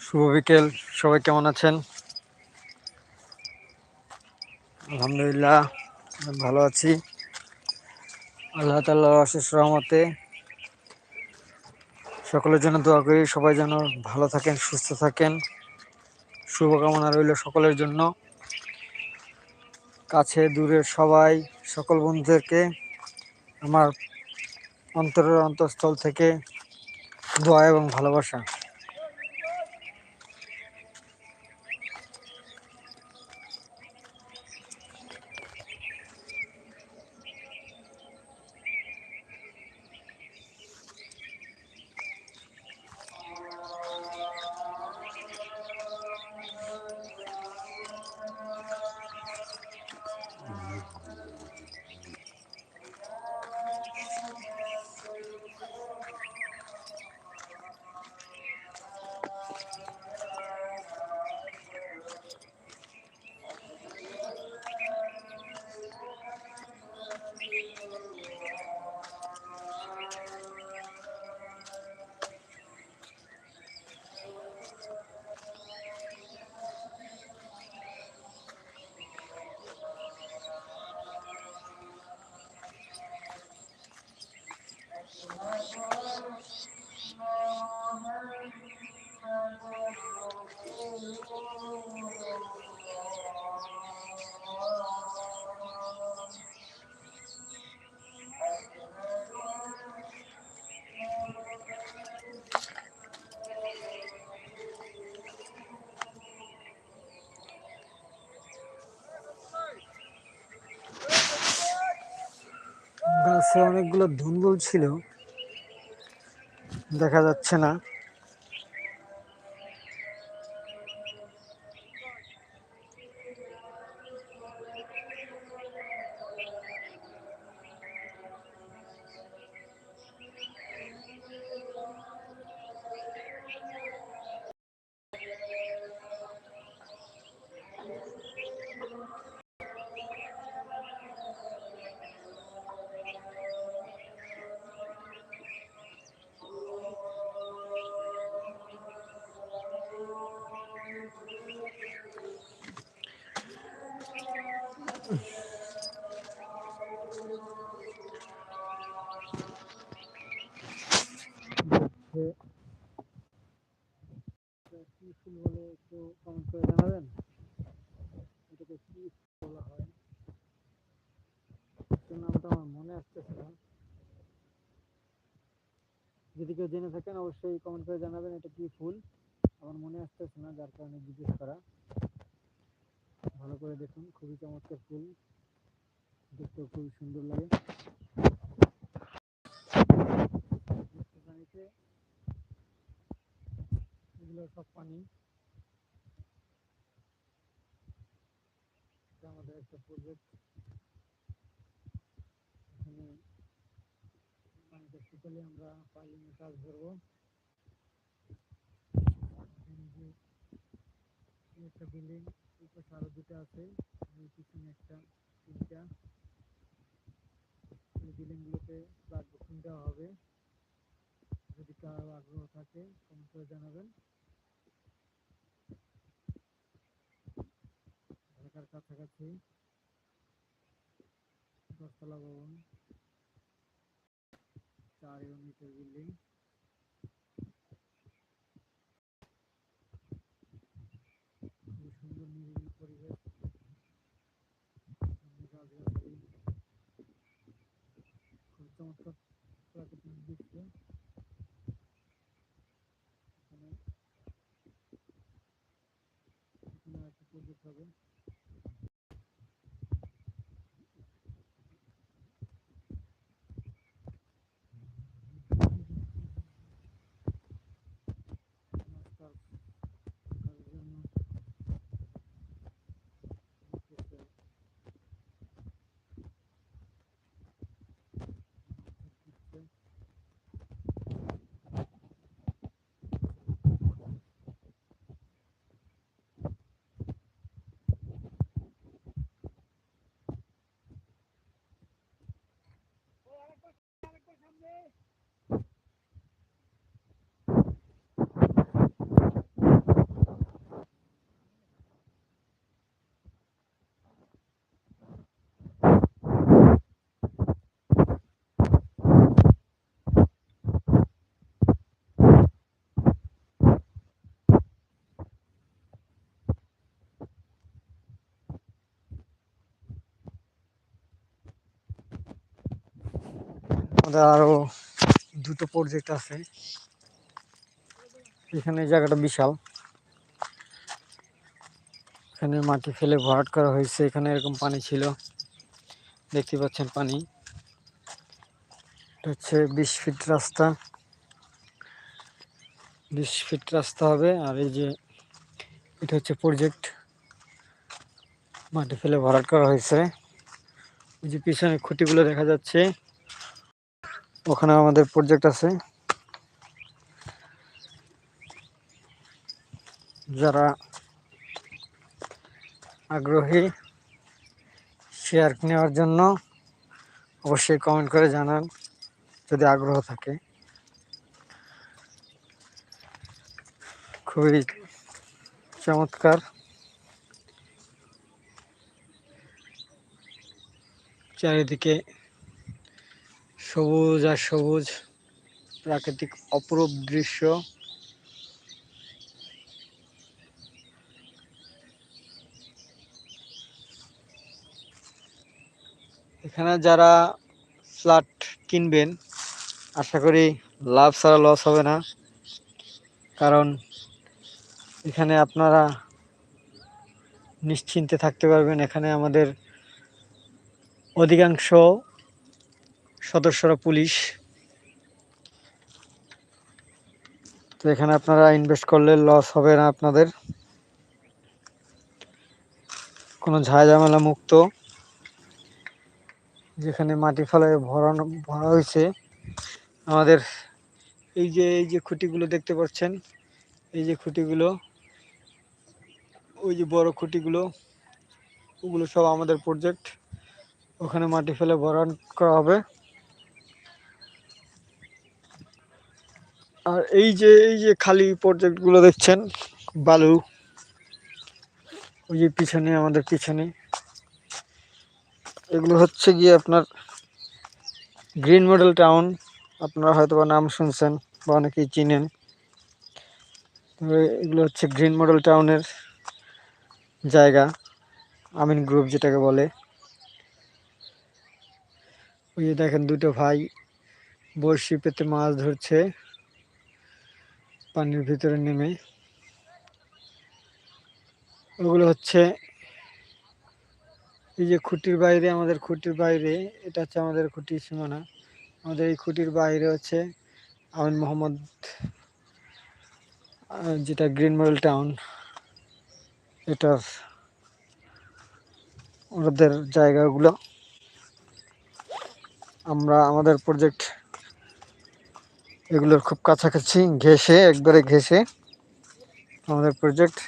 শুভ বিকেল, সবাই কেমন আছেন? আলহামদুলিল্লাহ ভালো আছি। আল্লাহ তাল্লাহ অশেষ রহমতে সকলের জন্য দোয়া করি, সবাই যেন ভালো থাকেন, সুস্থ থাকেন। শুভকামনা রইল সকলের জন্য। কাছে, দূরের সবাই, সকল বন্ধুদেরকে আমার অন্তরের অন্তঃস্থল থেকে দোয়া এবং ভালোবাসা। গাছে অনেকগুলো ধুন্দুল ছিল। দেখা যাচ্ছে না। যদি কেউ জেনে থাকেন, অবশ্যই কমেন্ট করে জানাবেন এটা কি ফুল। আমার মনে আসতেছে না, যার কারণে জিজ্ঞেস করা। ভালো করে দেখুন, খুবই চমৎকার ফুল। দেখতেও খুবই সুন্দর লাগে। এগুলো সব পানি। আমাদের একটা প্রজেক্ট এখানে শুকালে আমরা পাইলিংয়ে কাজ করব। একটা বিল্ডিং পাশে আরও দুটো আছে পিছনে একটা, তিনটা। এই বিল্ডিং গুলোতে প্লাগ বুকিং দেওয়া হবে। যদি কারও আগ্রহ থাকে কমেন্ট করে জানাবেন। ঢাকার কাছাকাছি দশতলা ভবন। চার ইউনিটের বিল্ডিং খুবই সুন্দর নিরিবিলি পরিবেশ খুব চমৎকার প্রাকৃতিক দৃশ্য এখানে এখানে একটা প্রজেক্ট হবে রাস্তার কাজের জন্য করতে দিচ্ছে। আমাদের আরও দুটো প্রজেক্ট আছে। এখানে জায়গাটা বিশাল। এখানে মাটি ফেলে ভরাট করা হয়েছে। এখানে এরকম পানি ছিল। দেখতে পাচ্ছেন পানি। এটা হচ্ছে বিশ ফিট রাস্তা। বিশ ফিট রাস্তা হবে। আর এই যে এটা হচ্ছে প্রজেক্ট মাটি ফেলে ভরাট করা হয়েছে। ওই যে পিছনে খুঁটিগুলো দেখা যাচ্ছে। ওখানে আমাদের প্রজেক্ট আছে। যারা আগ্রহী শেয়ার নেওয়ার জন্য অবশ্যই কমেন্ট করে জানান, যদি আগ্রহ থাকে। খুবই চমৎকার। চারিদিকে সবুজ আর সবুজ প্রাকৃতিক অপরূপ দৃশ্য। এখানে যারা ফ্ল্যাট কিনবেন, আশা করি লাভ ছাড়া লস হবে না। কারণ এখানে আপনারা নিশ্চিন্তে থাকতে পারবেন। এখানে আমাদের অধিকাংশ সদস্যরা পুলিশ। তো এখানে আপনারা ইনভেস্ট করলে লস হবে না আপনাদের। কোনো ঝামেলা মুক্ত। যেখানে মাটি ফেলায় ভরানো, ভরা হয়েছে। আমাদের এই যে এই যে খুঁটিগুলো দেখতে পাচ্ছেন, এই যে খুঁটিগুলো, ওই যে বড় খুঁটিগুলো, ওগুলো সব আমাদের প্রজেক্ট ওখানে মাটি ফেলে ভরান করা হবে। আর এই যে এই যে খালি প্রজেক্টগুলো দেখছেন, বালু, ওই যে পিছনে, আমাদের পিছনে। এগুলো হচ্ছে গিয়ে আপনার গ্রিন মডেল টাউন আপনারা হয়তো বা নাম শুনছেন বা অনেকেই চিনেন। এগুলো হচ্ছে গ্রিন মডেল টাউনের জায়গা, আমিন গ্রুপ যেটাকে বলে। ওই যে দেখেন দুটো ভাই বড়শি পেতে মাছ ধরছে। পানির ভিতরে নেমে ওগুলো হচ্ছে এই যে খুঁটির বাইরে, আমাদের খুঁটির বাইরে, এটা হচ্ছে আমাদের খুঁটির সীমানা। আমাদের এই খুঁটির বাইরে হচ্ছে আমিন মোহাম্মদ যেটা গ্রিন মডেল টাউন। এটার ওদের জায়গাগুলো। আমরা আমাদের প্রজেক্ট এগুলোর খুব কাছাকাছি ঘেসে একবারে ঘেসে আমাদের প্রজেক্ট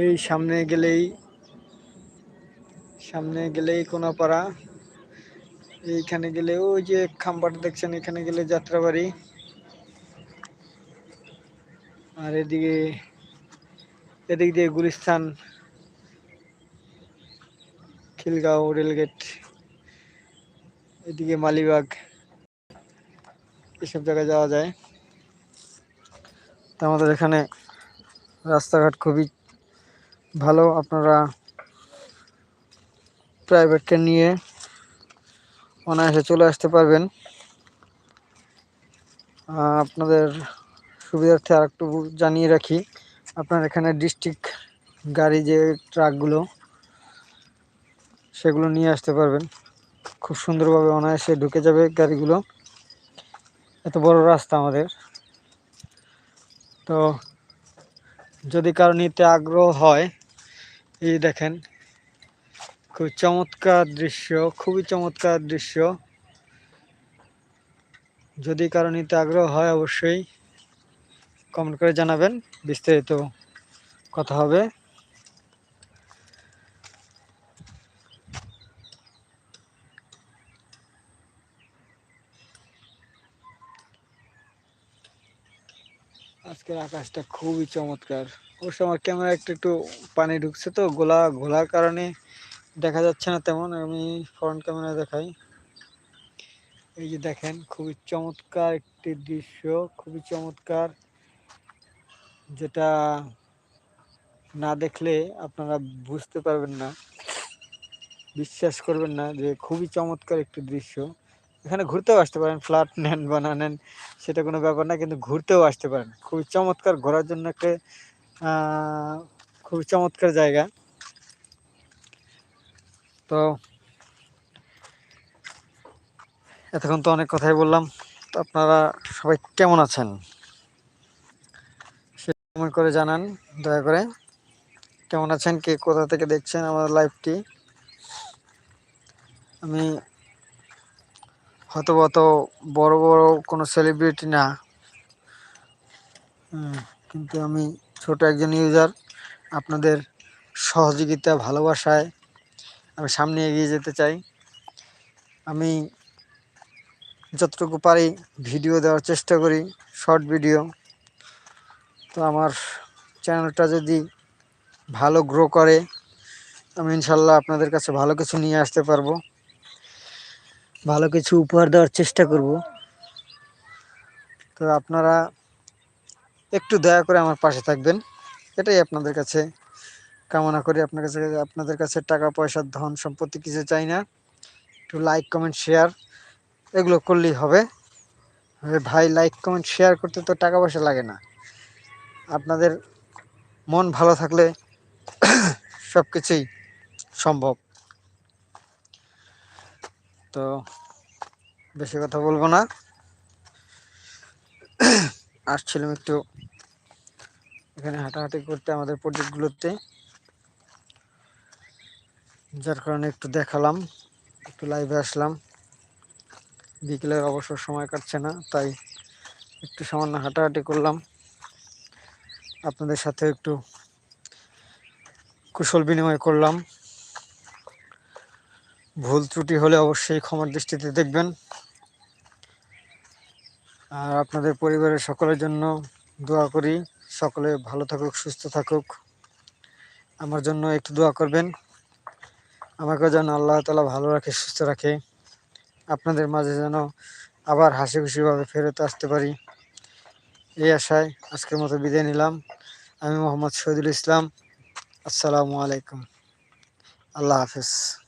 এই সামনে গেলেই সামনে গেলেই কোনাপাড়া। এইখানে গেলে ওই যে খাম্বাটা দেখছেন, এখানে গেলে যাত্রাবাড়ি। আর এদিকে, এদিক দিয়ে গুলিস্তান, খিলগাঁও রেলগেট। এদিকে মালিবাগ এসব জায়গায় যাওয়া যায়। তা আমাদের এখানে রাস্তাঘাট খুবই ভালো। আপনারা প্রাইভেটকে নিয়ে অনায়াসে চলে আসতে পারবেন। আপনাদের সুবিধার্থে আর একটু জানিয়ে রাখি, আপনার এখানে ডিস্ট্রিক্ট গাড়ি যে ট্রাকগুলো, সেগুলো নিয়ে আসতে পারবেন। খুব সুন্দরভাবে অনায়াসে ঢুকে যাবে গাড়িগুলো। এত বড় রাস্তা আমাদের। তো যদি কারও নিতে আগ্রহ হয়, এই দেখেন, খুব চমৎকার দৃশ্য, খুবই চমৎকার দৃশ্য। যদি কারও নিতে আগ্রহ হয়, অবশ্যই কমেন্ট করে জানাবেন। বিস্তারিত কথা হবে। আজকের আকাশটা খুবই চমৎকার। অবশ্য আমার ক্যামেরা একটু একটু পানি ঢুকছে তো, গোলা ঘোলার কারণে দেখা যাচ্ছে না তেমন, আমি ফ্রন্ট ক্যামেরা দেখাই। এই যে দেখেন, খুবই চমৎকার একটি দৃশ্য, খুবই চমৎকার, যেটা না দেখলে আপনারা বুঝতে পারবেন না, বিশ্বাস করবেন না যে খুবই চমৎকার একটি দৃশ্য। এখানে ঘুরতেও আসতে পারেন ফ্ল্যাট নেন বা না নেন, সেটা কোনো ব্যাপার না, কিন্তু ঘুরতেও আসতে পারেন। খুবই চমৎকার ঘোরার জন্য একটা খুবই চমৎকার জায়গা। তো, এতক্ষণ তো অনেক কথাই বললাম। তো আপনারা সবাই কেমন আছেন? সে কমেন্ট করে জানান, দয়া করে। কেমন আছেন? কে কোথা থেকে দেখছেন আমার লাইভটি আমি হয়তো অত বড় বড় কোনো সেলিব্রিটি না। কিন্তু আমি ছোট একজন ইউজার আপনাদের সহযোগিতা, ভালোবাসায় আমি সামনে এগিয়ে যেতে চাই। আমি যতটুকু পারি ভিডিও দেওয়ার চেষ্টা করি শর্ট ভিডিও তো আমার চ্যানেলটা যদি ভালো গ্রো করে, আমি ইনশাল্লাহ আপনাদের কাছে ভালো কিছু নিয়ে আসতে পারব। ভালো কিছু উপহার দেওয়ার চেষ্টা করব। তো আপনারা একটু দয়া করে আমার পাশে থাকবেন। এটাই আপনাদের কাছে কামনা করি। আপনার কাছে, আপনাদের কাছে টাকা, পয়সা, ধন সম্পত্তি কিছু চাই না। একটু লাইক কমেন্ট শেয়ার এগুলো করলেই হবে। ভাই লাইক কমেন্ট শেয়ার করতে তো টাকা পয়সা লাগে না। আপনাদের মন ভালো থাকলে সব কিছুই সম্ভব। তো বেশি কথা বলব না। আসছিলাম একটু এখানে হাঁটাহাঁটি করতে আমাদের প্রজেক্টগুলোতে যার কারণে একটু দেখালাম, একটু লাইভে আসলাম। বিকেলের অবসর সময় কাটছে না, তাই একটু সামান্য হাঁটাহাঁটি করলাম। আপনাদের সাথে একটু কুশল বিনিময় করলাম। ভুল ত্রুটি হলে অবশ্যই ক্ষমার দৃষ্টিতে দেখবেন। আর আপনাদের পরিবারের সকলের জন্য দোয়া করি। সকলে ভালো থাকুক, সুস্থ থাকুক। আমার জন্য একটু দোয়া করবেন। আমাকে যেন আল্লাহ তালা ভালো রাখে, সুস্থ রাখে। আপনাদের মাঝে যেন আবার হাসি খুশিভাবে ফেরত আসতে পারি। এই আশায় আজকের মতো বিদায় নিলাম। আমি মোহাম্মদ শহীদুল ইসলাম। আসসালামু আলাইকুম। আল্লাহ হাফেজ।